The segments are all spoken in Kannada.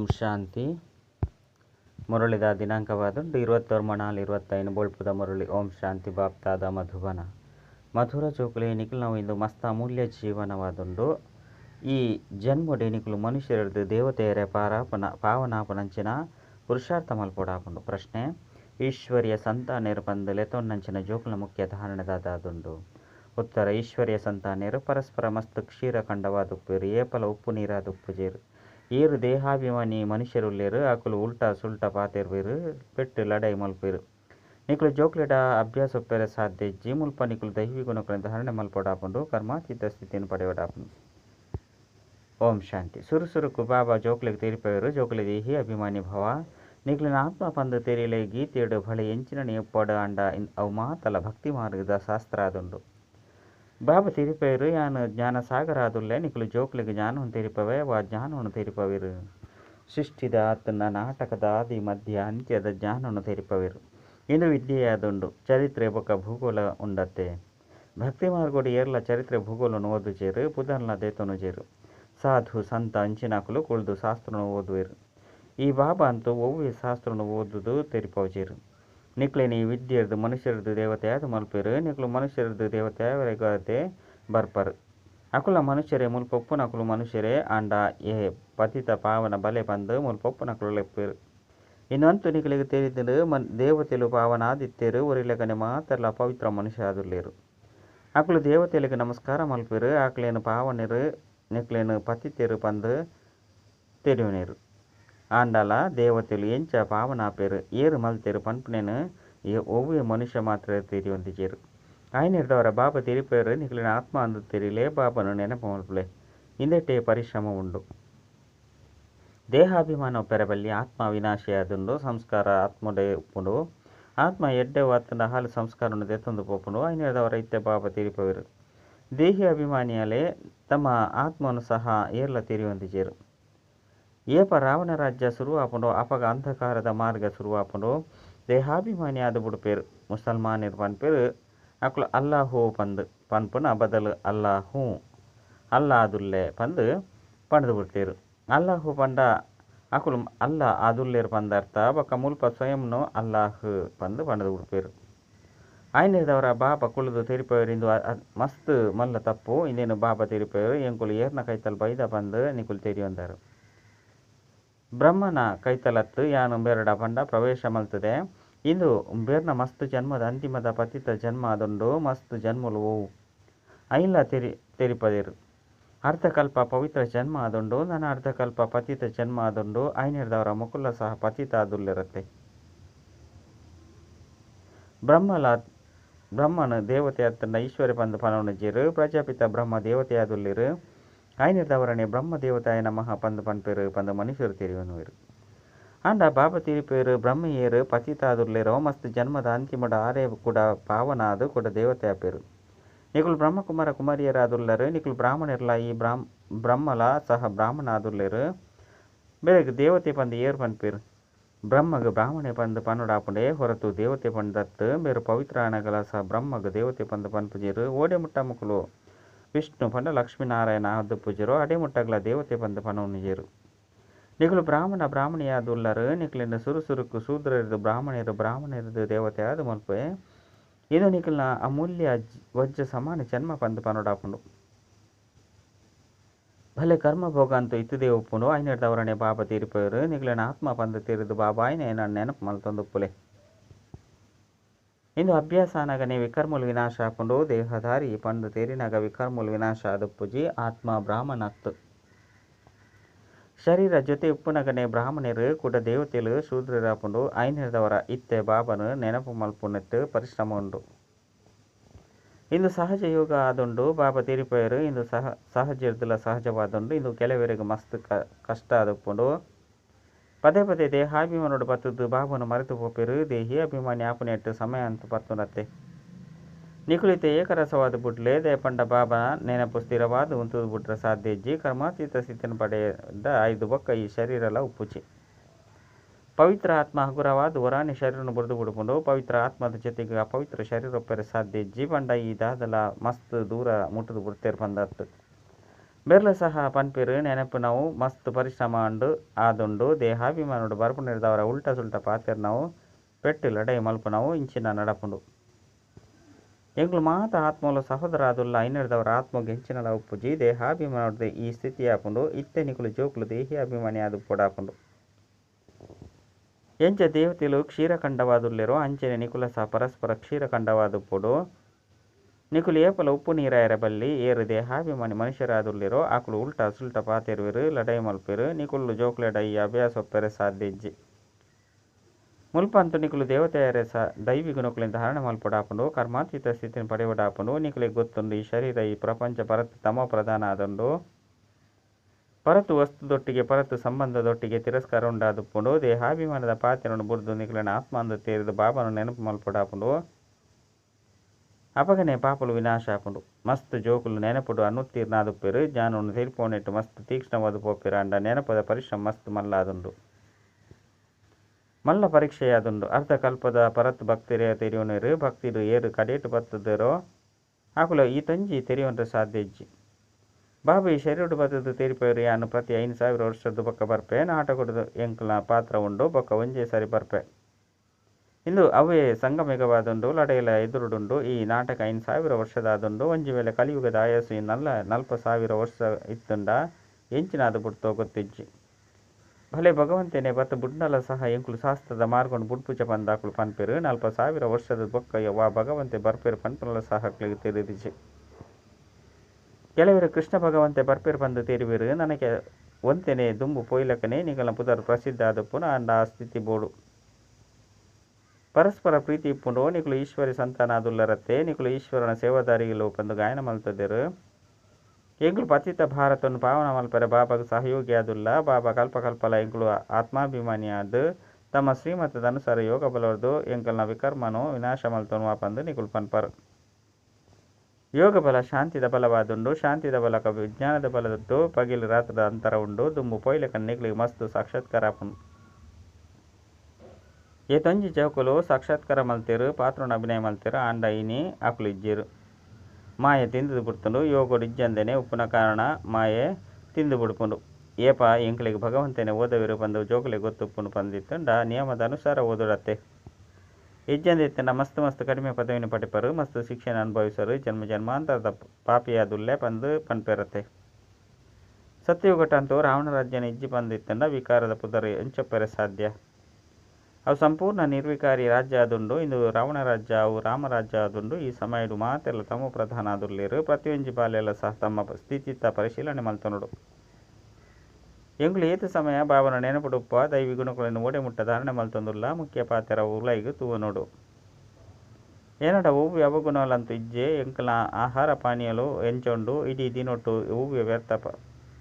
ಓಂ ಶಾಂತಿ ಮುರಳಿದ ದಿನಾಂಕವಾದುಂಡು ಇರುವತ್ತೊರು ಮಣಾಲ್ ಇರುವತ್ತೈನು ಬೊಳ್ಪುದ ಮುರಳಿ ಓಂ ಶಾಂತಿ ಬಾಪ್ತಾದ ಮಧುಬನ ಮಧುರ ಜೋಕುಲೆ ಎನಿಕಲು ನಾವು ಇಂದು ಮಸ್ತ್ ಅಮೂಲ್ಯ ಜೀವನವಾದುಂಡು ಈ ಜನ್ಮಡ್ ಎನಿಕಲು ಮನುಷ್ಯರದು ದೇವತೆಯರ ಪಾರಾಪನ ಪಾವನಾಪನಂಚಿನ ಪುರುಷಾರ್ಥ ಮಲ್ಪೊಡಾಪುಂಡು ಪ್ರಶ್ನೆ ಈಶ್ವರ್ಯ ಸಂತಾನೆರು ಪಂದ್ ಲೆತೊನ್ನಂಚಿನ ಜೋಕುಲ ಮುಖ್ಯ ಧಾರಣದಾದಾದುಂಡು ಉತ್ತರ ಈಶ್ವರ್ಯ ಸಂತಾನೆರು ಪರಸ್ಪರ ಮಸ್ತ್ ಕ್ಷೀರ ಖಂಡವಾದುಪ್ಪುವೆರು ಏಪಲ ಉಪ್ಪು ನೀರಾದುಪ್ಪುಜೆರ್ ಏರು ದೇಹಾಭಿಮಾನಿ ಮನುಷ್ಯರುಲ್ಲೆರ್ ಅಕುಲು ಉಲ್ಟಾ ಸುಲ್ಟಾ ಪಾತೆರ್ಬೇರು ಪೆಟ್ಟು ಲಡೈ ಮಲ್ಪೆರ್ ನಿಕುಲು ಜೋಕ್ಲೆಡ ಅಭ್ಯಾಸ ಉಪ್ಪೆರೆ ಸಾಧ್ಯ ಮುಲ್ಪ ನಿಕುಲು ದೈವಿ ಗುಣಗಳಿಂದ ಹರಣೆ ಮಲ್ಪೊಡಾಪುಂಡು ಕರ್ಮಾತೀತ ಸ್ಥಿತಿಯನ್ನು ಪಡೆಯೊಡಾಪುಂಡು ಓಂ ಶಾಂತಿ. ಸುರುಸುರುಕು ಬಾಬಾ ಜೋಕ್ಲೆಗ್ ತೀರಿಪೇರು ಜೋಕ್ಲೆ ದೇಹಿ ಅಭಿಮಾನಿ ಭವ. ನಿಕ್ಲಿನ ಆತ್ಮ ಪಂದು ತೆರಿಲೆ ಗೀತೆಯಡು ಬಳೆ ಎಂಚಿನ ಎಪ್ಪಡ ಅಂಡ ಅವು ಮಾತಲ ಭಕ್ತಿ ಮಾರ್ಗದ ಶಾಸ್ತ್ರ ಆದುಂಡು. ಬಾಬಾ ತೆರಿಪೇರು ಯಾನ್ ಜ್ಞಾನ ಸಾಗರ ಆದುಲ್ಲೆ ನಿಕುಲು ಜೋಕ್ಲೆಗ್ ಜ್ಞಾನವನ್ನು ತೆರಿಪವೆ ವಾ ಜ್ಞಾನವನ್ನು ತೆರಿಪವೆರು ಸೃಷ್ಟಿದ ಆತನ ನಾಟಕದ ಆದಿ ಮಧ್ಯ ಅಂತ್ಯದ ಜ್ಞಾನವನ್ನು ತೆರಿಪವೆರು ಇಂದು ವಿದ್ಯೆಯಾದುಂಡು ಚರಿತ್ರೆ ಬೊಕ ಭೂಗೋಳ ಉಂಡತ್ತೆ ಭಕ್ತಿ ಮಾರ್ಗೋಡು ಏರ್ಲ ಚರಿತ್ರೆ ಭೂಗೋಳನು ಓದುಜೇರು ಪುದರ್ಲ ದೇತನು ಜೇರು ಸಾಧು ಸಂತ ಅಂಚಿನಾಕುಲು ಕುಳ್ದು ಶಾಸ್ತ್ರನು ಓದುವೆರು ಈ ಬಾಬಾ ಅಂತೂ ಒವ್ವೆ ಶಾಸ್ತ್ರನು ಓದುದು ತೆರಿಪವಜೇರು ನಿಕ್ಲೆನಿ ವಿದ್ಯೆರ್ದು ಮನುಷ್ಯರದು ದೇವತೆಯಾದ ಮಲ್ಪೆರು ನಿಕ್ಲು ಮನುಷ್ಯರದು ದೇವತೆಯವರೆಗತೆ ಬರ್ಪರು ಅಕುಲ ಮನುಷ್ಯರೇ ಮುಲ್ಪೊಪ್ಪು ನಕುಲು ಮನುಷ್ಯರೇ ಅಂಡ ಏ ಪತಿತ ಪಾವನ ಬಲೆ ಬಂದು ಮುಲ್ಪೊಪ್ಪು ನಕುಲು ಲೆಪ್ಪೆರು ಇನ್ನಂತೂ ನಿಕ್ಲಿಗೆ ತಿಳಿದಿರು ಮನ್ ದೇವತೆಲು ಪಾವನ ಆದಿತ್ಯರು ಒರಿಲೆಗನೆ ಮಾತೆಲ್ಲ ಪವಿತ್ರ ಮನುಷ್ಯ ಆದುಲ್ಲೇರು ಅಕುಲು ದೇವತೆಲಿಗೆ ನಮಸ್ಕಾರ ಮಲ್ಪೆರು ಆಕ್ಲೇನು ಪಾವನೆರು ನಿಕ್ಲೇನು ಪತಿತೆರು ಪಂದು ತೆರಿವನೇರು ಆಂಡಲ ದೇವತೆಲು ಎಂಚ ಪಾವನಾಪೆರು ಏರು ಮಲ್ತೆರು ಪನ್ಪುನೆನು ಈ ಒವ್ವೆ ಮನುಷ್ಯ ಮಾತ್ರ ತೆರಿಯೊಂದಿಜೇರು ಆಯ್ನಿರ್ದವರ ಬಾಬಾ ತಿರಿಪೇರು ನಿಕ್ಲಿನ ಆತ್ಮ ಅಂದು ತೆರಿಲೆ ಬಾಬನು ನೆನಪು ಮಲ್ಪುಲೆ ಇಂದೆಟ್ಟೆ ಪರಿಶ್ರಮ ಉಂಡು ದೇಹಾಭಿಮಾನ ಪೆರಬಲ್ಲಿ ಆತ್ಮ ವಿನಾಶಿಯಾದುಂಡು ಸಂಸ್ಕಾರ ಆತ್ಮಡೆ ಉಪ್ಪುಂಡು ಆತ್ಮ ಎಡ್ಡೆ ಆತನ ಹಾಲು ಸಂಸ್ಕಾರವನ್ನು ದೆತ್ತೊಂದು ಪೋಪುಂಡು ಐನಿರ್ದವರ ಇತ್ತೆ ಬಾಬಾ ತಿರಿಪವೆರು ದೇಹಿ ಅಭಿಮಾನಿಯಲೆ ತಮ್ಮ ಆತ್ಮವನ್ನು ಸಹ ಏರ್ಲ ತೆರಿಯೊಂದಿಜೇರು ಏಪ ರಾವಣ ರಾಜ್ಯ ಶುರುವಾಪುಂಡು ಅಪಗ ಅಂಧಕಾರದ ಮಾರ್ಗ ಶುರುವಾಪುಂಡು ದೇಹಾಭಿಮಾನಿ ಆದು ಬುಡುಪೇರು ಮುಸಲ್ಮಾನರು ಪನ್ಪೇರು ಅಕುಲು ಅಲ್ಲಾಹು ಪಂದ್ ಪನ್ಪುನ ಬದಲು ಅಲ್ಲಾಹು ಅಲ್ಲಾದುಲ್ಲೆ ಪಂದ್ ಪಂಡ್ದು ಬಿಡ್ತೇರು ಅಲ್ಲಾಹು ಪಂಡ ಅಕುಲು ಅಲ್ಲ ಆದುಲ್ಲೇರು ಪಂದ ಅರ್ಥ ಬೊಕ್ಕ ಮುಲ್ಪ ಸ್ವಯಂನು ಅಲ್ಲಾಹ್ ಪಂದ್ ಪಂಡ್ದು ಬಿಡ್ಪೇರು ಆಯ್ನಿರ್ದವರ ಬಾಬಾ ಕುಳಿದು ತೆರಿಪೇರು ಇಂದು ಅ- ಅ- ಮಸ್ತ್ ಮಲ್ಲ ತಪ್ಪು ಇಂದೇನು ಬಾಬಾ ತೆರಿಪೇರು ಎಂಕುಲು ಏರ್ನ ಕೈತಲ್ ಬೈದ ಬಂದು ನಿಕುಲು ತೆರಿಯೊಂದರು ಬ್ರಹ್ಮನ ಕೈತಲತ್ತು ಯಾನು ಬೇರಡ ಪಂಡ ಪ್ರವೇಶ ಮಲ್ತದೆ. ಇಂದು ಬೇರ್ನ ಮಸ್ತ್ ಜನ್ಮದ ಅಂತಿಮದ ಪತಿತ ಜನ್ಮ ಅದೊಂದು ಮಸ್ತ್ ಜನ್ಮಲು ಓವು ಐಲ ತೆರಿ, ತಿರಿಪದಿರು. ಅರ್ಧಕಲ್ಪ ಪವಿತ್ರ ಜನ್ಮ ಆದುಂಡು ನನ್ನ ಅರ್ಧಕಲ್ಪ ಪತಿತ ಜನ್ಮ ಅದೊಂದು ಐನಿರ್ದವರ ಮುಕುಲ ಸಹ ಪತಿತ ಅದುಲ್ಲಿರುತ್ತೆ ಬ್ರಹ್ಮಲ, ಬ್ರಹ್ಮನ ದೇವತೆ ಅತ್ತನ ಈಶ್ವರಿ ಬಂದು ಪನವಣಜಿರು ಜೀರು ಪ್ರಜಾಪಿತ ಬ್ರಹ್ಮ ದೇವತೆ ಆದುಲ್ಲಿರು ಆಯ್ನಿರ್ದವರನೆ ಬ್ರಹ್ಮ ದೇವತಾಯ ನಮಃ ಪಂದು ಪನ್ಪೇರು ಪಂದು ಮನುಷ್ಯರು ತಿರಿಯುವನುವರು ಅಂಡ ಬಾಬಾ ತಿರಿಪೇರು ಬ್ರಹ್ಮಯೇರು ಪತಿತಾದುರ್ಲೇರೋ ಮಸ್ತ್ ಜನ್ಮದ ಅಂತಿಮಡ ಆರೆ ಕೂಡ ಪಾವನಾದು ಕೂಡ ದೇವತೆ ಆಪೇರು ನಿಕುಲು ಬ್ರಹ್ಮಕುಮಾರ ಕುಮಾರಿಯರಾದುಲ್ಲರು ನಿಕುಲು ಬ್ರಾಹ್ಮಣರ್ಲ ಈ ಬ್ರಾಹ್ಮ ಬ್ರಹ್ಮಲ ಸಹ ಬ್ರಾಹ್ಮಣ ಆದುಲ್ಲೇರು ಬೆಳಗ್ಗೆ ದೇವತೆ ಪಂದು ಏರು ಪನ್ಪೇರು ಬ್ರಹ್ಮಗ ಬ್ರಾಹ್ಮಣೆ ಪಂದು ಪನ್ನುಡಾಪುಂಡೆ ಹೊರತು ದೇವತೆ ಪಂಡತ್ತು ಬೇರು ಪವಿತ್ರ ಅಣಗಲ ಸಹ ಬ್ರಹ್ಮಗ ದೇವತೆ ಪಂದು ಪನ್ಪುಜೇರು ಓಡೆ ಮುಟ್ಟ ಮುಕುಲು ವಿಷ್ಣು ಪಂಡ ಲಕ್ಷ್ಮೀನಾರಾಯಣ ಆದು ಪೂಜರು ಅಡೆ ಮುಟ್ಟಗಲ ದೇವತೆ ಬಂದ ಪನವನಿಜೇರು ನಿಗಳು ಬ್ರಾಹ್ಮಣ ಬ್ರಾಹ್ಮಣಿಯಾದುಲ್ಲರು ನಿಕಲಿನ ಸುರುಸುರುಕು ಶೂದ್ರರಿದು ಬ್ರಾಹ್ಮಣರು ಬ್ರಾಹ್ಮಣರಿದು ದೇವತೆ ಆದ ಮಲ್ಪೆ ಇದು ನಿಕಲ್ನ ಅಮೂಲ್ಯ ವಜ್ಜ ಸಮಾನ ಜನ್ಮ ಪಂದು ಪನೋಡಾಪುಂಡು. ಭಲೆ ಕರ್ಮ ಭೋಗ ಅಂತೂ ಇತ್ತದೇ ಉಪ್ಪುಂಡು ಐನಡ್ದವರನೇ ಬಾಬಾ ತೀರಿಪೋಯರು ನಿಕಲಿನ ಆತ್ಮ ಪಂದು ತೀರಿದು ಬಾಬಾ ಆಯ್ನೆ ನೆನಪು ಮಲ್ತೊಂದು ಉಪ್ಪುಲೆ ಇಂದು ಅಭ್ಯಾಸಾನಾಗ ನೇ ವಿಕರ್ಮೂಲ ವಿನಾಶ ಹಾಕೊಂಡು ದೇಹಧಾರಿ ಪಂಡು ತೇರಿನಾಗ ವಿಕರ್ಮುಲ್ ವಿನಾಶ ಆದ ಪೂಜಿ ಆತ್ಮ ಬ್ರಾಹ್ಮಣತ್. ಶರೀರ ಜೊತೆ ಉಪ್ಪುನಗನೆ ಬ್ರಾಹ್ಮಣರು ಕೂಡ ದೇವತೆಲು ಶೂದ್ರರಾಪುಂಡು ಐನರದವರ ಇತ್ತೆ ಬಾಬನು ನೆನಪು ಮಲ್ಪುನೆತ್ತು ಪರಿಶ್ರಮ ಉಂಡು. ಇಂದು ಸಹಜ ಯೋಗ ಆದುಂಡು, ಬಾಬಾ ತೀರಿಪಯರು ಇಂದು ಸಹ, ಸಹಜ ಇರ್ದಿಲ್ಲ ಸಹಜವಾದುಂಡು, ಇಂದು ಕೆಲವರಿಗೆ ಮಸ್ತ್ ಕಷ್ಟ ಆದಪ್ಪುಂಡು. ಪದೇ ಪದೇ ದೇಹಾಭಿಮಾನೋಡು ಬತ್ತದ್ದು ಬಾಬುನ ಮರೆತು ಪೋಪೆರು ದೇಹಿ ಅಭಿಮಾನಿ ಆಪುನೆಟ್ಟು ಸಮಯ ಅಂತ ಬತ್ತುನತ್ತೆ. ನಿಕುಳಿತ ಏಕರಸವಾದ ಬುಡ್ಲೆ ದೇಪಂಡ ಬಾಬಾ ನೆನಪು ಸ್ಥಿರವಾದ ಉಂತುದು ಬುಟ್ರ ಸಾಧ್ಯ ಕರ್ಮ ಕರ್ಮಾತೀತ ಸ್ಥಿತಿನ ಪಡೆದ ಐದು ಬೊಕ್ಕ ಈ ಶರೀರಲ ಉಪ್ಪುಚಿ. ಪವಿತ್ರ ಆತ್ಮ ಹಗುರವಾದ ವರಾಣಿ ಶರೀರನು ಬುಡ್ದು ಬಿಡ್ಕೊಂಡು ಪವಿತ್ರ ಆತ್ಮದ ಜೊತೆಗೆ ಅಪವಿತ್ರ ಶರೀರ ಒಪ್ಪರೆ ಸಾಧ್ಯ ಜೀವಂಡ ಈ ದಾದಲ ಮಸ್ತ್ ದೂರ ಮುಟ್ಟದು ಬಿಡ್ತೇರು ಬಂದತ್ತು. ಬೆರ್ಲು ಸಹ ಪನ್ಪಿರು ನೆನಪು ನಾವು ಮಸ್ತ್ ಪರಿಶ್ರಮ ಅಂಡು ಆದುಂಡು ದೇಹಾಭಿಮಾನುಡು ಬರ್ಪು ನಿರ್ದವರ ಉಲ್ಟ ಸುಲ್ಟ ಪಾತೆರ್ ನಾವು ಪೆಟ್ಟಿಲ್ಲ ಡೈ ಮಲ್ಪು ನಾವು ಇಂಚಿನ ನಡಪುಂಡು ಎಂಗ್ಲು ಮಾತ ಆತ್ಮಲು ಸಹೋದರ ಆದುಲ್ಲ ಐನರ್ದವರ ಆತ್ಮಗೆ ಹೆಂಚಿನ ಉಪ್ಪುಜಿ ದೇಹಾಭಿಮಾನದ ಈ ಸ್ಥಿತಿ ಆಪುಂಡು ಇತ್ತೆ ನಿಕುಲು ಜೋಕುಲು ದೇಹಿ ಅಭಿಮಾನಿ ಆದು ಆಪುಂಡು ಎಂಚ ದೇವತೆಲು ಕ್ಷೀರಖಂಡವಾದುಲ್ಲಿರೋ ಅಂಚನೆ ನಿಕುಲ ಸಹ ಪರಸ್ಪರ ಕ್ಷೀರಖಂಡವಾದುಪ್ಪುಡು ನಿಕುಲು ಏಪಲ ಉಪ್ಪು ನೀರಾಯರ ಬಲ್ಲಿ ಏರು ದೇಹಾಭಿಮಾನಿ ಮನುಷ್ಯರಾದುಲ್ಲಿರೋ ಆಕಳು ಉಲ್ಟಾ ಸುಲ್ಟ ಪಾತಿರುವಿರು, ಲಡೈ ಮಲ್ಪಿರು ನಿಕುಲು ಜೋಕ್ಲೆಡೈ ಅಭ್ಯಾಸ ಒಪ್ಪೆರೆ ಸಾಧ್ಯಜ್ಜಿ ಮುಲ್ಪಂತು ನಿಕುಲು ದೇವತೆಯರೆ ಸ, ದೈವಿ ಗುಣಕುಲಿಂದ ಹರಣ ಮಲ್ಪಡಾಪುಂಡು ಕರ್ಮಾತೀತ ಸ್ಥಿತಿನ ಪಡೆಯಡಾಪುಂಡು ನಿಕುಲಿಗೆ ಗೊತ್ತುಂಡು ಈ ಶರೀರ, ಈ ಪ್ರಪಂಚ ಪರತ್ ತಮ ಪ್ರಧಾನ ಆದುಂಡು. ಪರತು ವಸ್ತುದೊಟ್ಟಿಗೆ ಪರತು ಸಂಬಂಧದೊಟ್ಟಿಗೆ ತಿರಸ್ಕಾರ ಉಂಡಾದುಪ್ಪುಂಡು. ದೇಹಾಭಿಮಾನದ ಪಾತ್ರೆಯನ್ನು ಬುರ್ದು ನಿಕುಲಿನ ಆತ್ಮ ಅಂದು ತೇರಿದು ಬಾಬನ ನೆನಪು ಮಲ್ಪಡಾಪುಂಡು ಅಪಗನೆ ಪಾಪಲು ವಿನಾಶ ಆಪುಂಡು ಮಸ್ತ್ ಜೋಕುಲು ನೆನಪುಡು ಅನ್ನುತ್ತೀರ್ನಾದುಪ್ಪೆರು ಜಾನುನು ತೆಲಿಪೋನೆಟ್ಟು ಮಸ್ತ್ ತೀಕ್ಷ್ಣವಾದ ಪೋಪೆರು ಅಂಡ ನೆನಪದ ಪರಿಶ್ರಮ ಮಸ್ತ್ ಮಲ್ಲಾದುಂಡು. ಮಲ್ಲ ಪರೀಕ್ಷೆಯಾದುಂಡು. ಅರ್ಧ ಕಲ್ಪದ ಪರತ್ ಭಕ್ತಿರೇ ತೆರಿಯೋನೆರು. ಭಕ್ತಿರು ಏರು ಕಡೇಟು ಬತ್ತದರೋ? ಆಕುಲ ಈ ತಂಜಿ ತೆರಿಯೋನ್ರ ಸಾಧ್ಯಜ್ಜಿ ಬಾಬು ಈ ಶರೀರ ಬತ್ತದು ತೆರಿಪೇರು. ಯಾನು ಪ್ರತಿ ಐದು ಸಾವಿರ ವರ್ಷದ್ದು ಬೊಕ್ಕ ಬರ್ಪೆ. ನಾಟಕದ ಎಂಕ್ಲ ಪಾತ್ರ ಉಂಡು. ಬೊಕ್ಕ ಒಂಜೇ ಸರಿ ಬರ್ಪೆ. ಇಂದು ಅವೇ ಸಂಗಮಿಗವಾದುಂಡು ಲಡೆಯಲ ಎದುರುಡುಂಡು ಈ ನಾಟಕ ಐದು ಸಾವಿರ ವರ್ಷದಾದುಂಡು ಒಂಜಿ ವೇಳೆ ಕಲಿಯುಗದ ಆಯಸ್ಸು ಈ ನಲ್ಲ ನಲ್ಪ ಸಾವಿರ ವರ್ಷ ಇತ್ತುಂಡ ಎಂಚಿನಾದ ಬುಡ್ತೋ ಗೊತ್ತಿಜ್ಜಿ. ಭಲೆ ಭಗವಂತನೇ ಬತ್ತ ಬುಡ್ನಲ ಸಹ ಎಂಕುಲು ಶಾಸ್ತ್ರದ ಮಾರ್ಗೊಂಡು ಬುಡ್ಪುಜ ಪಂದಾಕುಲು ಪನ್ಪೆರು, ನಲ್ಪ ಸಾವಿರ ವರ್ಷದ ಬೊಕ್ಕ ವಾ ಭಗವಂತೆ ಬರ್ಪೇರು ಪನ್ಪನಲ ಸಹ ತಿರುದಿಜಿ ಕೆಲವರು ಕೃಷ್ಣ ಭಗವಂತೆ ಬರ್ಪೇರು ಬಂದು ತೆರಿವಿರು, ನನಗೆ ಒಂತೆನೆ ದುಂಬು ಪೊಯ್ಲಕನೆ ನಿಗಲ ಪುದರ್ ಪ್ರಸಿದ್ಧ ಆದಪ್ಪುನ ಅಂಡ ಆ ಸ್ಥಿತಿ ಬೋಡು. ಪರಸ್ಪರ ಪ್ರೀತಿ ಇಪ್ಪುಂಡು ನಿಕುಲು ಈಶ್ವರಿ ಸಂತಾನ ಅದುಲ್ಲರತ್ತೆ ನಿಕುಲು ಈಶ್ವರನ ಸೇವಾದಾರಿಗಳು ಪಂದು ಗಾಯನ ಮಲ್ತದರು ಎಂಗಳು ಪತಿತ ಭಾರತವನ್ನು ಪಾವನ ಮಲ್ಪರೆ, ಬಾಬಾಗ ಸಹಯೋಗಿ ಆದುಲ್ಲ, ಬಾಬಾ ಕಲ್ಪಕಲ್ಪಲ ಎಂಗಳು ಆತ್ಮಾಭಿಮಾನಿ ಆದು. ತಮ್ಮ ಶ್ರೀಮತದ ಅನುಸಾರ ಯೋಗ ಬಲವರ್ದು ಎಂಕಲ್ನ ವಿಕರ್ಮನು ವಿನಾಶ ಮಲ್ತನು ವಾಪಂದು ನಿಕುಲು ಪನ್ಪರ್. ಯೋಗ ಬಲ ಶಾಂತಿದ ಬಲವಾದುಂಡು, ಶಾಂತಿದ ಬಲಕ ವಿಜ್ಞಾನದ ಬಲದದ್ದು, ಪಗಿಲು ರಾತ್ರದ ಅಂತರ ಉಂಡು ದುಂಬು ಪೊಯ್ಲಕ ನಿಗ್ಲಿಗೆ ಮಸ್ತು ಸಾಕ್ಷಾತ್ಕಾರ ಆಪುಂಡು ఏ తొంజి చౌకులు సాక్షాత్కార మల్తేరు పాత్రను అభినయ మల్తేరు ఆండ ఇని ఆకులు ఇజ్జేరు మాయ తిందు బుడుతుండు ಯೋಗುಡು ಇಜ್ಜಂದೆನೆ ಉಪ್ಪುನ ಕಾರಣ ಮಾಯೆ ತಿಂದು ಬುಡುಪುಂಡು ಏಪ ಎಂಕ್ಲಿಗೆ ಭಗವಂತನೇ ಓದವಿರು ಬಂದು ಜೋಕುಲೆ ಗೊತ್ತುಪ್ಪುಂಡು ಪಂದಿತ್ತುಂಡ ನಿಯಮದ ಅನುಸಾರ ಓದುಡತ್ತೆ ಇಜ್ಜಂದಿತ್ತಿನ ಮಸ್ತ್ ಮಸ್ತ್ ಕಡಿಮೆ ಪದವಿನ ಪಟಿಪರು ಮಸ್ತ್ ಶಿಕ್ಷಣ ಅನುಭವಿಸರು ಜನ್ಮ ಜನ್ಮಾಂತರದ ಪಾಪಿಯಾದುಲ್ಲೆ ಪಂದು ಪನ್ಪೆರತ್ತೆ ಸತ್ಯಯುಗಟಂತೂ ರಾವಣ ರಾಜ್ಯನ ಇಜ್ಜಿ ಬಂದಿತ್ತಂಡ ವಿಕಾರದ ಪುದರ್ ಎಂಚೊಪ್ಪೆರೆ ಸಾಧ್ಯ ಅವು ಸಂಪೂರ್ಣ ನಿರ್ವಿಕಾರಿ ರಾಜ್ಯ ಆದುಂಡು, ಇಂದು ರಾವಣ ರಾಜ್ಯ, ಅವು ರಾಮರಾಜ್ಯ ಆದುಂಡು. ಈ ಸಮಯಡು ಮಾತೆಲ್ಲ ತಮ್ಮ ಪ್ರಧಾನ ಆದುರ್ಲಿರು. ಪ್ರತಿಯೊಂಜಿ ಬಾಲೆಲ್ಲ ಸಹ ತಮ್ಮ ಸ್ಥಿತಿತ್ತ ಪರಿಶೀಲನೆ ಮಲ್ತನುಡು. ಎಂಗ್ಲು ಏತು ಸಮಯ ಬಾಬನ ನೆನಪುಡುಪ್ಪ, ದೈವಿ ಗುಣಗಳನ್ನು ಓಡೆ ಮುಟ್ಟ ಧಾರಣೆ ಮಲ್ತೊಂದುಲ್ಲ. ಮುಖ್ಯ ಪಾತ್ರ ಉಲೈಗು ತೂವನೋಡು. ಏನಡ ಹೂವು ಅವಗುಣಲಂತೂ ಇಜ್ಜೆ, ಎಂಕಲ ಆಹಾರ ಪಾನೀಯಲು ಎಂಚೊಂಡು, ಇಡೀ ದಿನೊಟ್ಟು ಹೂವು ವ್ಯರ್ಥ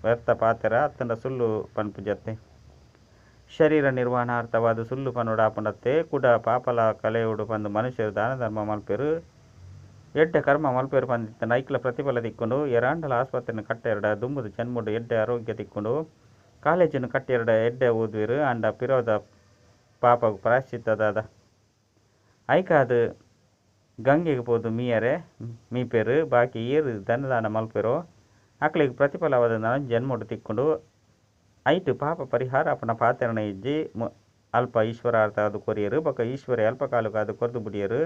ವ್ಯರ್ಥ ಪಾತ್ರ ಅತ್ತಂಡ ಸುಳ್ಳು ಪನ್ಪು ಜತ್ತೆ ಶರೀರ ನಿರ್ವಹಣಾರ್ಥವಾದ ಸುಳ್ಳು ಪನ್ನುಡ ಆಪುಂಡತ್ತೆ ಕುಡ ಪಾಪಲ ಕಲೆಯುಡು ಪಂದು ಮನುಷ್ಯರು ದಾನ ಧರ್ಮ ಮಲ್ಪೆರು. ಎಡ್ಡೆ ಕರ್ಮ ಮಲ್ಪೆರು ಪಂದಿತ್ತ ನೈಕ್ಲ ಪ್ರತಿಫಲ ತಿಕ್ಕೊಂಡು ಎರಾಂಡಲ ಆಸ್ಪತ್ರೆಯನ್ನು ಕಟ್ಟೆರಡ, ದುಂಬುದು ಜನ್ಮುಡು ಎಡ್ಡೆ ಆರೋಗ್ಯ ತಿಕ್ಕೊಂಡು ಕಾಲೇಜನ್ನು ಕಟ್ಟೆರಡ ಎಡ್ಡೆ ಓದುವಿರು, ಅಂಡ ಪಿರೋದ ಪಾಪ ಪ್ರಾಶ್ಚಿತ್ತದಾದ ಐಕಾದ ಗಂಗೆಗೆ ಪೋದು ಮೀಯರೆ, ಮೀಪೆರು, ಬಾಕಿ ಏರು ಧನದಾನ ಮಲ್ಪೆರು. ಅಕ್ಲಿಗೆ ಪ್ರತಿಫಲವಾದ ನಾನು ಜನ್ಮುಡು ತಿಕ್ಕೊಂಡು ಐಟು ಪಾಪ ಪರಿಹಾರ ಅಪನ ಪಾತ್ರನ ಇಜ್ಜಿ ಅಲ್ಪ ಈಶ್ವರಾರ್ಥ ಅದು ಕೊರಿಯರು, ಬಕ ಈಶ್ವರ ಅಲ್ಪಕಾಲಕ ಅದು ಕೊರ್ದು ಬಿಡಿಯರು.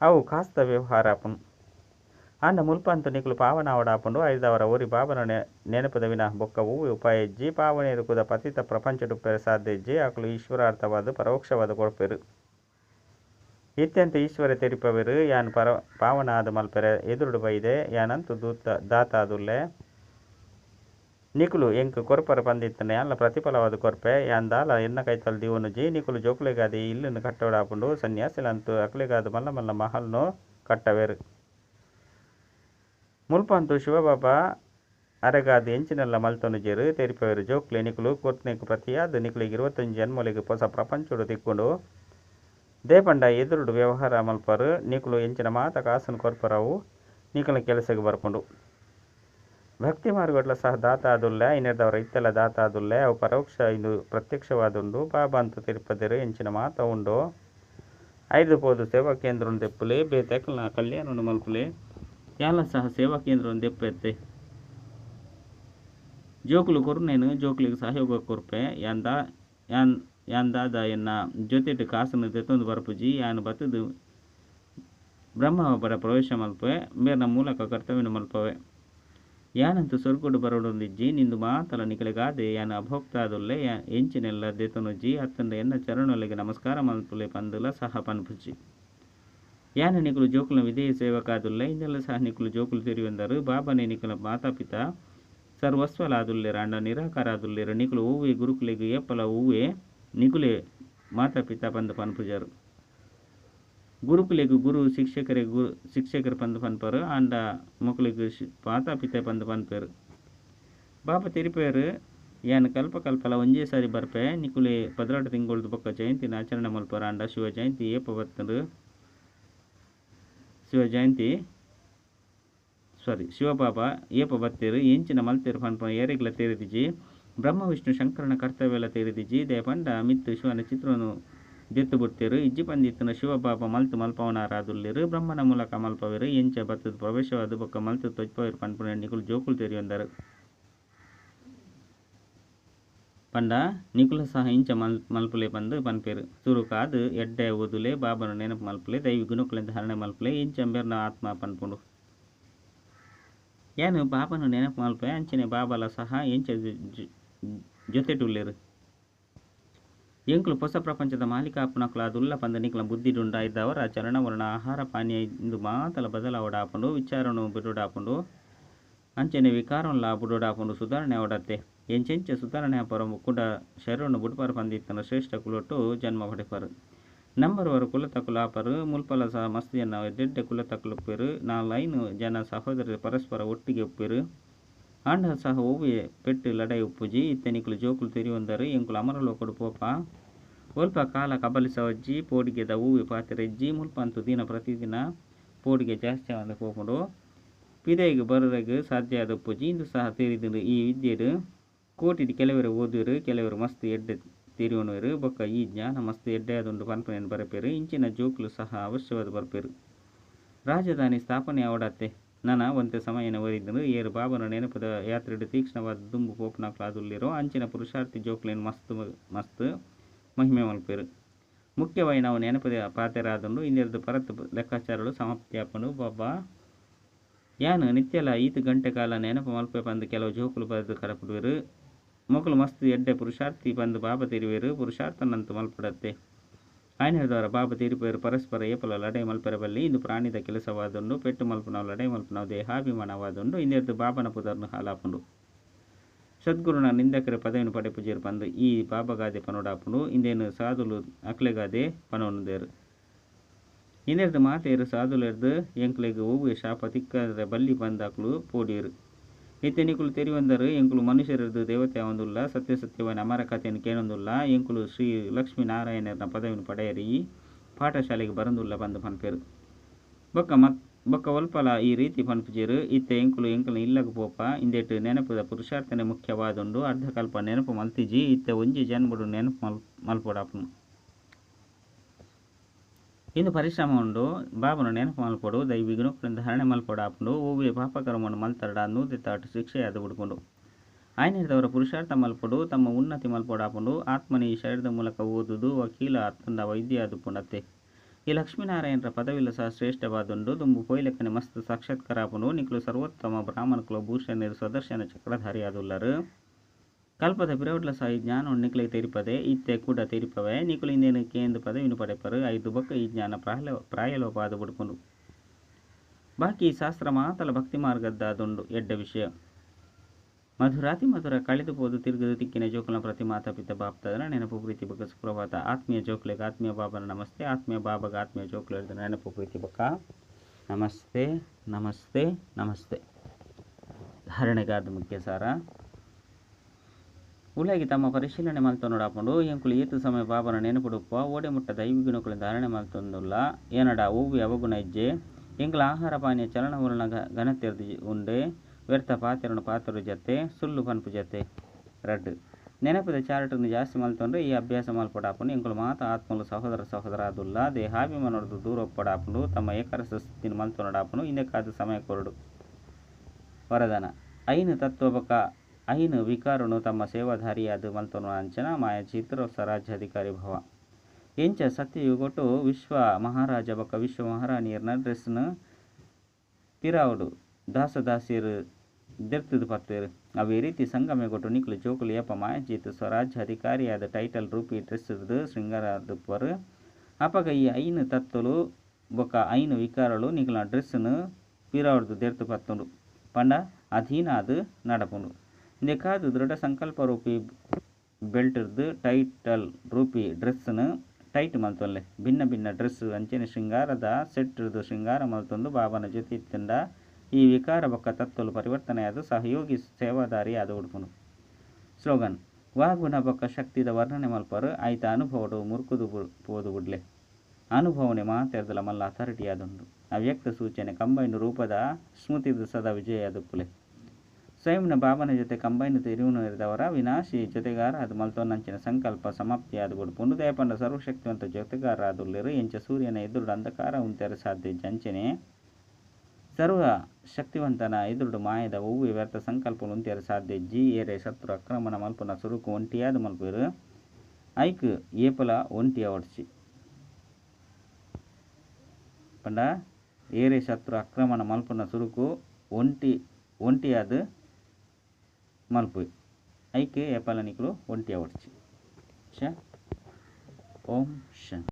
ಅವು ಕಾಸ್ತ ವ್ಯವಹಾರ ಅಪನ್. ಮುಲ್ಪ ಮುಲ್ಪಂತು ನಿಕುಲು ಪಾವನ ಅವಡಾಪುಂಡು ಐದವರ ಓರಿ ಬಾಬನ ನೆನಪದ ವಿನ ಬೊಕ್ಕ ಹೂವು ಉಪಾಯ ಪಾವನೆ ಇರುಕುದ ಕುದ ಪತಿತ ಪ್ರಪಂಚ ಡುಪ್ಪೆರ ಆಕಲು ಈಶ್ವರಾರ್ಥವಾದ ಪರೋಕ್ಷವಾದ ಕೊಡ್ಪೆರು ಇತ್ಯಂತ ಈಶ್ವರ ತೆರಿಪವೆರು, ಯಾನ್ ಪರ, ಪಾವನ ಆದ ಮಲ್ಪೆರೆ ಎದುರುಡು ಬೈದೆ, ಯಾನಂತು ದೂತ, ದಾತ ಆದುಲ್ಲೆ. ನಿಕುಲು ಎಂಕ್ ಕೊರ್ಪರ ಪಂದಿತ್ತನೆ ಅಲ್ಲ ಪ್ರತಿಫಲವಾದ ಕೊರ್ಪೆ ಯಾಂದಾಲ ಎನ್ನ ಕೈತಲ್ ದಿವನು ಜಿ ನಿಕುಲು ಜೋಕುಲೆಗಾದಿ ಇಲ್ಲನ್ನು ಕಟ್ಟೋಡಾಪುಂಡು ಸನ್ಯಾಸಿಲಂತು ಅಕ್ಲೆಗಾದ ಮಲ್ಲ ಮಲ್ಲ ಮಹಲ್ನು ಕಟ್ಟವೆರು ಮುಲ್ಪಂತು ಶಿವಬಾಬಾ ಅರೆಗಾದ ಎಂಚಿನೆಲ್ಲ ಮಲ್ತೊನು ಜೇರು ತೆರಿಪವೆರು ಜೋಕ್ಲೆ ನಿಕುಲು ಕೊರ್ತ್ನೆಕ್ ಪ್ರತಿಯಾದ ನಿಕುಲಿಗೆ ಇರುವತ್ತೊಂದು ಜನ್ಮಲಿಗೆ ಹೊಸ ಪ್ರಪಂಚಡು ತಿಕ್ಕೊಂಡು ದೇಪಂಡ ಎದುರುಡು ವ್ಯವಹಾರ ಮಲ್ಪರು ನಿಕುಲು ಎಂಚಿನ ಮಾತ ಕಾಸನು ಕೊರ್ಪರವು ನಿಕುಲ ಕೆಲಸಕ್ಕೆ ಬರ್ಪುಂಡು ಭಕ್ತಿ ಮಾರ್ಗಗಳ ಸಹ ದಾತ ಆದುಲ್ಲೆ ಐನೆರ್ದವರ ಇತ್ತೆಲ್ಲ ದಾತ ಆದುಲ್ಲೆ ಅವು ಪರೋಕ್ಷ ಇದು ಪ್ರತ್ಯಕ್ಷವಾದುಂಡು ಬಾಬಾ ಅಂತ ತಿರುಪದಿರು ಎಂಚಿನ ಮಾತ ಉಂಡು. ಐದು ಪೋದು ಸೇವಾ ಕೇಂದ್ರ ದೆಪ್ಪುಲೆ ಬೇತೆಕ್ಲ ಕಲ್ಯಾಣ ಮಲ್ಪುಲೆ. ಯಾಲ ಸಹ ಸೇವಾ ಕೇಂದ್ರ ತೆಪ್ಪೆತ್ತೆ ಜೋಕುಲು ಕೊರ್ನೇನು, ಜೋಕುಲಿಗೆ ಸಹಯೋಗ ಕೊರ್ಪೆ. ಯಾಂದ ಯಾಂದಾದ ಎನ್ನ ಜೊತೆಟ್ಟು ಕಾಸನ್ನು ತೆತ್ತೊಂದು ಬರ್ಪುಜಿ, ಯಾನು ಬತ್ತದು ಬ್ರಹ್ಮ ಒಬ್ಬರ ಪ್ರವೇಶ ಮಲ್ಪವೆ, ಮೇರ್ನ ಮೂಲಕ ಕರ್ತವ್ಯನ ಮಲ್ಪವೆ. ಯಾನಂತು ಸೊರ್ಗುಡು ಜಿ ನಿಂದು ಮಾತಲ ನಿಕಲಿಗಾದೆ ಯಾನ ಅಭೋಕ್ತಾದುಲ್ಲೆ ಎಂಚಿನೆಲ್ಲ ದೆತನುಜ್ಜಿ ಅತ್ತಂದ ಎನ್ನ ಚರಣೊಲೆಗೆ ನಮಸ್ಕಾರ ಮಲ್ಪುಲೆ ಪಂದುಲ ಸಹ ಪನ್ಪುಜಿ ಯಾನ ನಿಕುಲು ಜೋಕುಲ ವಿಧೇಯ ಸೇವಕಾದುಲ್ಲೆ ಇಂದೆಲ್ಲ ಸಹ ನಿಕುಲು ಜೋಕುಲು ತಿರುವೆಂದರು ಬಾಬನೆ ನಿಕುಲ ಮಾತಾಪಿತ ಸರ್ವಸ್ವಲಾದುಲ್ಲೆರ ಅಂಡ ನಿರಾಕಾರಾದುಲ್ಲೆರ ನಿಕುಲು ಹೂವೆ ಗುರುಕುಲೆಗೆ ಎಪ್ಪಲ ಹೂವೆ ನಿಕುಲೆ ಮಾತಾಪಿತ ಪಂದು ಪನ್ಪುಜರು ಗುರುಕುಲೆಗ್ ಗುರು, ಶಿಕ್ಷಕರಿಗೆ ಗುರು, ಶಿಕ್ಷಕರು ಪಂದು ಪನ್ಪರು ಅಂಡ ಮಕ್ಕಳಿಗೆ ಮಾತಾಪಿತ ಪಂದು ಪನ್ಪೇರು ಬಾಪ ತೆರಿಪೇರು, ಏನು ಕಲ್ಪ ಕಲ್ಪಲ ಒಂಜೇ ಸಾರಿ ಬರ್ಪೆ, ನಿಕುಲಿ ಪದ್ರಾಟ ತಿಂಗಳದ ಪಕ್ಕ ಜಯಂತಿನ ಆಚರಣೆ ಮಲ್ಪರ ಅಂಡ ಶಿವ ಜಯಂತಿ ಏಪ ಬರ್ತರು ಶಿವ ಜಯಂತಿ ಸಾರಿ ಶಿವಪಾಪ ಏಪ ಬತ್ತೇರು ಎಂಚಿನ ಮಲ್ತೇರು ಪನ್ಪ ಏರೆಗ್ಲ ತೇರಿದಿಜಿ. ಬ್ರಹ್ಮ, ವಿಷ್ಣು, ಶಂಕರನ ಕರ್ತವ್ಯಲ ತೇರಿದಿಜಿ. ದೇ ಪಂಡ ಮಿತ್ತು, ಶಿವನ ಚಿತ್ರವನ್ನು ದೆತ್ತು ಬುತ್ತಿರು, ಇಜ್ಜಿ ಪಂದಿತ್ತನ ಶಿವಪಾಪ ಮಲ್ತು ಮಲ್ಪವನಾರಾದುಲ್ಲಿರು ಬ್ರಹ್ಮನ ಮೂಲಕ ಮಲ್ಪವಿರು, ಎಂಚ ಬತ್ತದ ಪ್ರವೇಶವಾದ ಬೊಕ್ಕ ಮಲ್ತು ತೊಜ್ಪವೆರು ಪನ್ಪುನ ನಿಕುಲು ಜೋಕುಲು ತೆರಿಯೊಂದರು ಪಂಡ, ನಿಕುಲ ಸಹ ಇಂಚ ಮಲ್, ಮಲ್ಪುಲೆ ಬಂದು ಪನ್ಪೇರು. ಸುರು ಕಾದು, ಎಡ್ಡೆ ಓದುಲೆ, ಬಾಬನ ನೆನಪು ಮಲ್ಪುಲೆ, ದೈವಿ ಗುಣಕುಲೆಂದ ಹರಣೆ ಮಲ್ಪುಲೆ, ಇಂಚ ಬೆರ್ನ ಆತ್ಮ ಪನ್ಪುಂಡು. ಏನು, ಬಾಬನ ನೆನಪು ಮಲ್ಪೆ ಅಂಚನೆ ಬಾಬಲ ಸಹ ಎಂಚ ಜೊತೆಟುಲ್ಲೇರು. ಎಂಕುಲು ಹೊಸ ಪ್ರಪಂಚದ ಮಾಲೀಕಾಪನಕುಲ ಅದುಲ್ಲ ಪಂದ ನಿಕಲ ಬುದ್ಧಿಡುಂಡ ಇದ್ದವರ ಚರಣವರ್ಣ ಆಹಾರ ಪಾನೀಯ ಇಂದು ಮಾತಲ ಬದಲಾವಡಾಪುಂಡು ವಿಚಾರನು ಬಿಡುಡಾಪುಂಡು, ಅಂಚನೆ ವಿಕಾರನ್ಲ ಬುಡುಡಾಪುಂಡು ಸುಧಾರಣೆ ಅವಡತ್ತೆ ಎಂಚೆಂಚ ಸುಧಾರಣೆ ಅಪರ ಕೂಡ ಶರಣು ಬುಡ್ಪರ ಪಂದಿತ್ತನ ಶ್ರೇಷ್ಠ ಕುಲೊಟ್ಟು ಜನ್ಮ ಹೊಡೆಪರು. ನಂಬರ್ವರು ಕುಲ ತಕುಲಾಪರು ಮುಲ್ಪಲ ಸಹ ಮಸ್ತಿಯನ್ನ ದೊಡ್ಡ ಕುಲ ನಾ ಲೈನ್ ಜನ ಸಹೋದರರು ಪರಸ್ಪರ ಒಟ್ಟಿಗೆ ಉಪ್ಪೇರು ಆಂಡ ಸಹ ಓವಿ ಪೆಟ್ಟು ಲಡೈ ಉಪ್ಪುಜಿ ಇತ್ತೆನಿಕುಲು ಜೋಕುಲು ತೆರಿಯೊಂದರು ಎಂಕುಲು ಅಮರಲೋಕಡು ಪೋಪ ಒಲ್ಪ ಕಾಲ ಕಬಲಿಸವಜ್ಜಿ ಪೋಡಿಗೆದ ಹೂವಿ ಪಾತಿರೆಜ್ಜಿ ಮುಲ್ಪಂತು ದಿನ ಪ್ರತಿದಿನ ಪೋಡಿಗೆ ಜಾಸ್ತಿ ಆದ ಪೋಪುಂಡು ಪಿದೆಗೆ ಬರೋದಕ್ಕೆ ಸಾಧ್ಯ ಆದ ಉಪ್ಪುಜಿ ಇಂದು ಸಹ ತೆರಿದ್ರು ಈ ವಿದ್ಯೆಡು ಕೋಟಿಡ್ ಕೆಲವರು ಓದುವರು ಕೆಲವರು ಮಸ್ತ್ ಎಡ್ಡೆ ತೆರಿಯೋಣವರು ಬೊಕ್ಕ ಈ ಜ್ಞಾನ ಮಸ್ತ್ ಎಡ್ಡೆ ಆದುಂಡು ಪನ್ಪನೆಯನ್ನು ಬರಪೇರು ಇಂಚಿನ ಜೋಕುಲು ಸಹ ಅವಶ್ಯವಾದ ಬರ್ಪೇರು ರಾಜಧಾನಿ ಸ್ಥಾಪನೆ ಅವಡತ್ತೆ ನನ್ನ ಒಂತೆ ಸಮಯನ ಒರಿದ್ರು ಏರು ಬಾಬನ ನೆನಪದ ಯಾತ್ರೆಡು ತೀಕ್ಷ್ಣವಾದ ದುಂಬು ಪೋಪನಾಕ್ಲಾದುಲ್ಲಿರೋ ಅಂಚಿನ ಪುರುಷಾರ್ಥಿ ಜೋಕ್ಲೇನು ಮಸ್ತ್ ಮಸ್ತ್ ಮಹಿಮೆ ಮಲ್ಪೇರು. ಮುಖ್ಯವಾಗಿ ನಾವು ನೆನಪದ ಪಾತ್ರರಾದನು ಇನ್ನೆರಡು ಪರತ್ ಲೆಕ್ಕಾಚಾರಗಳು ಸಮಾಪ್ತಿಯಾಪನು ಬಾಬಾ ಯಾನು ನಿತ್ಯಲ ಐದು ಗಂಟೆ ಕಾಲ ನೆನಪು ಮಲ್ಪೆ ಬಂದು ಕೆಲವು ಜೋಕುಲು ಬರೆದು ಕರಪಡುವರು. ಮೊಕಲು ಮಸ್ತ್ ಎಡ್ಡೆ ಪುರುಷಾರ್ಥಿ ಬಂದು ಬಾಬಾ ತಿರುವೇರು ಪುರುಷಾರ್ಥನಂತೂ ಮಲ್ಪಡತ್ತೆ. ಬಾಬಾ ತೀರಿಪೇರು ಪರಸ್ಪರ ಏಪಲ ಲಡೆ ಮಲ್ಪರ ಬಲ್ಲಿ ಇದು ಪ್ರಾಣಿದ ಕೆಲಸವಾದುಂಡು ಪೆಟ್ಟು ಮಲ್ಪನವು ದೇಹಾಭಿಮಾನವಾದುಂಡು ಇಂದೆರ್ದು ಬಾಬನ ಪುದರ್ನು ಹಾಲಾಪುಂಡು. ಸದ್ಗುರುನ ನಿಂದಕರ ಪದವಿನ ಪಡೆಪುಜೇರು ಬಂದು ಈ ಬಾಬಗಾದೆ ಪನೋಡಾಪುಂಡು, ಇಂದೇನು ಸಾಧುಲು ಅಕ್ಲೆಗಾದೆ ಪನೋನುದೇರು. ಇಂದೆರ್ದು ಮಾತೆಯರು ಸಾಧುಲೆರ್ದು ಎಂಕ್ಲೆಗ್ ಹೂವು ಶಾಪ ತಿಕ್ಕದ ಬಲ್ಲಿ ಬಂದಾಕ್ಲು ಪೋಡಿಯರು. ಇತ್ತೆನಿಕುಲು ತೆರಿವಂದರು, ಎಂಕುಲು ಮನುಷ್ಯರದು ದೇವತೆ ಒಂದುಲ್ಲ ಸತ್ಯ ಸತ್ಯವಾದ ಅಮರ ಕಥೆಯನ್ನು ಕೇಳೊಂದುಲ್ಲ, ಎಂಕುಲು ಶ್ರೀ ಲಕ್ಷ್ಮೀನಾರಾಯಣರ ಪದವಿಯನ್ನು ಪಡೆಯರಿ, ಪಾಠಶಾಲೆಗೆ ಬರಂದುಲ್ಲ ಬಂದು ಪನ್ಪೇರು ಬೊಕ್ಕ ಮತ್, ಬೊಕ್ಕ ಒಲ್ಪಲ ಈ ರೀತಿ ಪನ್ಪುಜೇರು ಇತ್ತೆ ಎಂಕುಲು ಎಂಕುಲು ಇಲ್ಲಗ ಪೋಪ ಇಂದೆಟ್ಟು ನೆನಪುದ ಪುರುಷಾರ್ಥನೆ ಮುಖ್ಯವಾದುಂಡು, ಅರ್ಧಕಲ್ಪ ನೆನಪು ಮಲ್ತಿಜಿ, ಇತ್ತೆ ಒಂಜಿ ಜನ್ಮಡು ನೆನಪು ಮಲ್, ಮಲ್ಪೊಡಾಪುನು. ಇಂದು ಪರಿಶ್ರಮ ಉಂಡು. ಬಾಬನ ನೆನಪು ಮಲ್ಪೊಡು ದೈವಿ ಗುಣಕರಿಂದ ಹರಣೆ ಮಲ್ಪೊಡಾಪುಂಡು ಹೂವಿ ಪಾಪಕರ್ಮವನ್ನು ಮಲ್ತರಡ. ನೂತಿ ತಾಟು ಶಿಕ್ಷೆಯಾದ ಬಿಡ್ಕೊಂಡು ಆಯ್ನಿರ್ದವರ ಪುರುಷಾರ್ಥ ಮಲ್ಪೊಡು ತಮ್ಮ ಉನ್ನತಿ ಮಲ್ಪೊಡಾಪುಂಡು ಆತ್ಮನಿ ಈ ಶರೀರದ ಮೂಲಕ ಓದುದು. ವಕೀಲ ಅತ್ತಂದ ವೈದ್ಯ ಆದುಪುಂಡತ್ತೆ ಈ ಲಕ್ಷ್ಮೀನಾರಾಯಣರ ಪದವಿಲ್ಲ ಸಹ ಶ್ರೇಷ್ಠವಾದುಂಡು. ತುಂಬು ಪೊಯ್ಲೆಕ್ಕನೆ ಮಸ್ತ್ ಸಾಕ್ಷಾತ್ಕಾರ ಆಪುಂಡು. ನಿಕ್ಲು ಸರ್ವೋತ್ತಮ ಬ್ರಾಹ್ಮಣ ಕುಲ ಸದರ್ಶನ ಚಕ್ರಧಾರಿ ಚಕ್ರಧಾರಿಯಾದುಲ್ಲರು. ಕಲ್ಪದ ಪಿರವಡ್ಲ ಸಾಯಿ ಜ್ಞಾನ ತೆರಿಪದೆ, ಇತ್ತೆ ಕೂಡ ತೆರಿಪವೆ. ನಿಕುಲು ಇಂದೇನು ಕೇಂದ್ರ ಪದವಿನ ಪಡೆಪರು ಐದು ಬೊಕ್ಕ ಈ ಜ್ಞಾನ ಪ್ರಾಯ ಪ್ರಾಯಲೋಪಾದ ಬಿಡ್ಕೊಂಡು ಬಾಕಿ ಶಾಸ್ತ್ರ ಮಾತಲ ಭಕ್ತಿ ಮಾರ್ಗದ್ದಾದುಂಡು ಎಡ್ಡ ವಿಷಯ. ಮಧುರಾತಿ ಮಧುರ ಕಳೆದು ಹೋದು ತಿರುಗದು ತಿಕ್ಕಿನ ಜೋಕುಲ ಪ್ರತಿ ಮಾತಾಪಿತ ಬಾಪ್ತದರ ನೆನಪು ಪ್ರೀತಿ ಬಕ್ಕ ಸುಪ್ರಭಾತ. ಆತ್ಮೀಯ ಜೋಕ್ಲೆಗೆ ಆತ್ಮೀಯ ಬಾಬನ ನಮಸ್ತೆ. ಆತ್ಮೀಯ ಬಾಬಾಗ ಆತ್ಮೀಯ ಜೋಕ್ಲೆ ಹಿಡಿದ ನೆನಪು ಪ್ರೀತಿ ಬಕ್ಕ ನಮಸ್ತೆ ನಮಸ್ತೆ ನಮಸ್ತೆ. ಧಾರಣೆಗಾದ ಮುಖ್ಯ ಸಾರ ಉಲಗಿ ತಮ್ಮ ಪರಿಶೀಲನೆ ಮಲ್ತೊಂದುಡಾಪುಂಡು ಎಂಕುಲು ಏತು ಸಮಯ ಬಾಬನ ನೆನಪುಡುಪ್ಪ. ಓಡೆ ಮುಟ್ಟ ದೈವಿ ಗುಣಗಳ ಧಾರಣೆ ಮಲ್ತೊಂದುಲ್ಲ. ಏನಡ? ಹೂವು ಅವಗುಣ ಇಜ್ಜೆ ಎಂಕುಲ ಆಹಾರ ಪಾನೀಯ ಚಲನವಲನ ಘನತೆರ್ದು ಉಂಡೆ. ವ್ಯರ್ಥ ಪಾತ್ರೆಯನ್ನು ಪಾತ್ರ ಜತೆ, ಸುಳ್ಳು ಪನ್ಪು ಜತೆ. ರಡ್ಡು ನೆನಪದ ಚಾರ್ಟನ್ನು ಜಾಸ್ತಿ ಮಲ್ತೊಂಡ್ರೆ ಈ ಅಭ್ಯಾಸ ಮಲ್ಪಡಾಪುಂಡು ಎಂಕುಲು ಮಾತ ಆತ್ಮಲು ಸಹೋದರ ಸಹೋದರ ಆದುಲ್ಲ ದೇಹಾಭಿಮಾನದ್ದು ದೂರ ಒಪ್ಪಡಾಪುಂಡು ತಮ್ಮ ಏಕರಸ ಸ್ಥಿತಿನ ಮಲ್ತೊಂಡಾಪುಂಡು ಇಂದಕ್ಕಾದ ಸಮಯ ಕೊರಡು. ವರದಾನ. ಐನು ತತ್ವ ಐನ್ ವಿಕಾರನು ತಮ್ಮ ಸೇವಾಧಾರಿಯಾದ ಮಲ್ತನು ಅಂಚನ ಮಾಯ ಚಿತ್ರ ಸ್ವರಾಜ್ಯಾಧಿಕಾರಿ ಭವ. ಎಂಚ ಸತ್ಯಯುಗೊಟ್ಟು ವಿಶ್ವ ಮಹಾರಾಜ ಬಕ ವಿಶ್ವ ಮಹಾರಾಣಿಯರ್ನ ಡ್ರೆಸ್ನ ಪಿರಾವುಡು ದಾಸದಾಸಿಯರು ದೆರ್ತದು ಪತ್ತೇರು. ಅವೇ ರೀತಿ ಸಂಗಮೆ ಗೊಟ್ಟು ನಿಕ್ಲು ಜೋಕುಲು ಏಪ ಮಾಯಜೀತ್ ಸ್ವರಾಜ್ಯ ಅಧಿಕಾರಿಯಾದ ಟೈಟಲ್ ರೂಪಿ ಡ್ರೆಸ್ದು ಶೃಂಗಾರದ ಪರ್ ಅಪಗ ಈ ಐನು ತತ್ತುಲು ಬೊಕ್ಕ ಐನು ವಿಕಾರಲು ನಿಕ್ಲ ಡ್ರೆಸ್ಸನ್ನು ಪಿರಾವುಡ್ದು ದೆರ್ತು ಪತ್ತುಂಡು. ಪಂಡ ಅಧೀನಾದು ನಡಪುಂಡು. ಕಾದು ದೃಢ ಸಂಕಲ್ಪ ರೂಪಿ ಬೆಲ್ಟ್ದು ಟೈಟಲ್ ರೂಪಿ ಡ್ರೆಸ್ನು ಟೈಟ್ ಮಲ್ತೊಲ್ಲೆ. ಭಿನ್ನ ಭಿನ್ನ ಡ್ರೆಸ್ ಅಂಚನೆ ಶೃಂಗಾರದ ಸೆಟ್ದು ಶೃಂಗಾರ ಮಲ್ತೊಂದು ಬಾಬನ ಜೊತೆ ಇತ್ತಿಂದ ಈ ವಿಕಾರ ಬೊಕ್ಕ ಪರಿವರ್ತನೆ ಪರಿವರ್ತನೆಯಾದ ಸಹಯೋಗಿ ಸೇವಾದಾರಿ ಆದ ಉಡುಪುನು. ಸ್ಲೋಗನ್, ವಾಗುಣ ಬೊಕ್ಕ ಶಕ್ತಿದ ವರ್ಣನೆ ಮಲ್ಪರು ಆಯ್ತ ಅನುಭವಡು ಮುರುಕುದು ಪೋದು ಬುಡ್ಲೆ. ಅನುಭವನೆ ಮಾತೆರ್ದಲ ಮಲ್ಲ ಅಥಾರಿಟಿ ಆದುಂಡು ಅವ್ಯಕ್ತ ಸೂಚನೆ ಕಂಬೈನ್ ರೂಪದ ಸ್ಮೃತಿದ ಸದಾ ವಿಜಯ ದುಪ್ಪುಲೆ ಸ್ವಯಂನ ಭಾವನೆ ಜೊತೆ ಕಂಬೈನ್ ತಿರುವನ್ನು ಇರಿದವರ ವಿನಾಶಿ ಜೊತೆಗಾರ ಅದು ಮಲ್ತೋನಂಚಿನ ಸಂಕಲ್ಪ ಸಮಾಪ್ತಿಯಾದ ಗುಡು ಪುಂಡು ದಯಪಂಡ ಸರ್ವಶಕ್ತಿವಂತ ಜೊತೆಗಾರ ಆದುಲ್ಲಿರು ಎಂಚ ಸೂರ್ಯನ ಎದುರುಡು ಅಂಧಕಾರ ಉಂತೆರ ಸಾಧ್ಯ ಜಂಚನೆ. ಸರ್ವ ಶಕ್ತಿವಂತನ ಎದುರುಡು ಮಾಯದ ಹೂವು ವ್ಯರ್ಥ ಸಂಕಲ್ಪ ಉಂತೆರ ಸಾಧ್ಯ ಜಿ ಏರೆ ಶತ್ರು ಅಕ್ರಮಣ ಮಲ್ಪನ ಸುರುಕು ಒಂಟಿಯಾದ ಮಲ್ಪಿರು ಐಕ್ ಏಪಲ ಒಂಟಿಯ ಒಡ್ಸಿ ಪಂಡ ಏರೆ ಶತ್ರು ಆಕ್ರಮಣ ಮಲ್ಪನ ಸುರುಕು ಒಂಟಿ, ಒಂಟಿಯಾದ ಮಲ್ಪು ಐಕೆ ಏಪಲ ನಿಕ್ಲು ಒಂಟಿ ಒಡ್ಸಿ ಶ. ಓಂ ಶಾಂತಿ